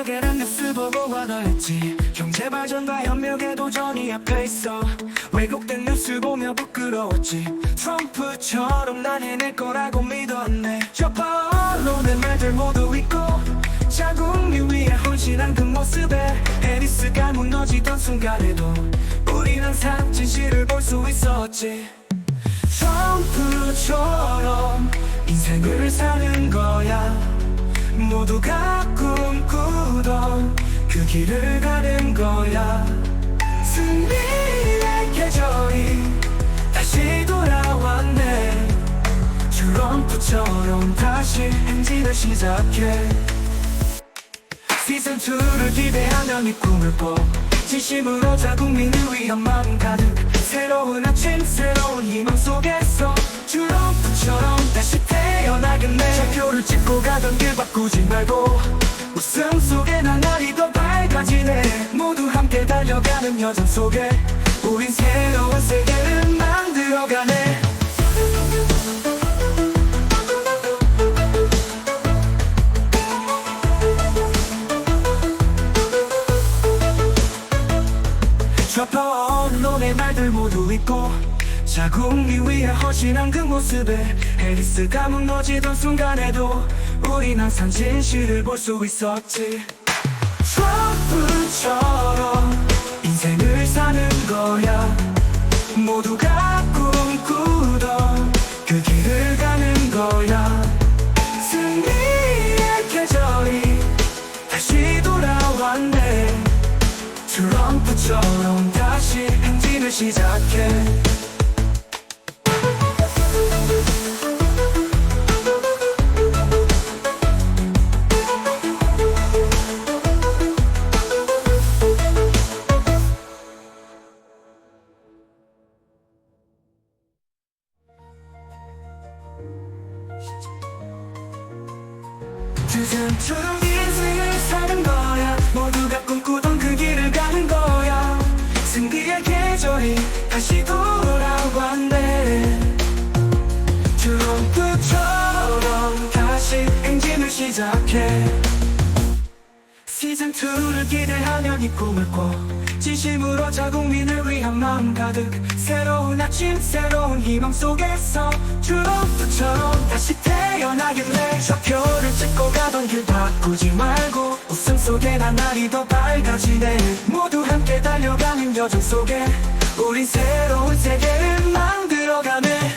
세계란 뉴스 보고 와닿았지. 경제 발전과 협력의 도전이 앞에 있어. 왜곡된 뉴스 보며 부끄러웠지. 트럼프처럼 난 해낼 거라고 믿었네. 저파 언론의 말들 모두 있고 자국민 위해 헌신한 그 모습에 해리스가 무너지던 순간에도 우린 항상 진실을 볼 수 있었지. 트럼프처럼 인생을 사는 거야. 모두가 꿈꾸던 그 길을 가는 거야. 승리의 계절이 다시 돌아왔네. 트럼프처럼 다시 행진을 시작해. 시즌2를 기대하며 네 꿈을 꿔 진심으로 자국민을 위한 마음 가득. 새로운 아침 새로운 희망 속에서 트럼프처럼 다시 태어나겠네. 좌표를 찍고 가던 길 바꾸지 말고 웃음 속에 나날이 더 지네 모두 함께 달려가는 여정 속에 우린 새로운 세계를 만들어가네. 좌파 언론의 말들 모두 있고 자국민 위해 헌신한 그 모습에 해리스가 무너지던 순간에도 우린 항상 진실을 볼 수 있었지 트럼프처럼 인생을 사는 거야. 모두가 꿈꾸던 그 길을 가는 거야. 승리의 계절이 다시 돌아왔네. 트럼프처럼 다시 행진을 시작해 주전처럼 인생을 사는 거야. 모두가 꿈꾸던 그 길을 가는 거야. 승리의 계절이 다시 돌아왔네. 트럼프처럼 다시 행진을 시작해. 시즌2를 기대하며 네 꿈을 꿔. 진심으로 자국민을 위한 마음 가득. 새로운 아침 새로운 희망 속에서 트럼프처럼 다시 태어나겠네 길 바꾸지 말고 웃음 속에 나날이 더 밝아지네. 모두 함께 달려가는 여정 속에 우린 새로운 세계를 만들어가네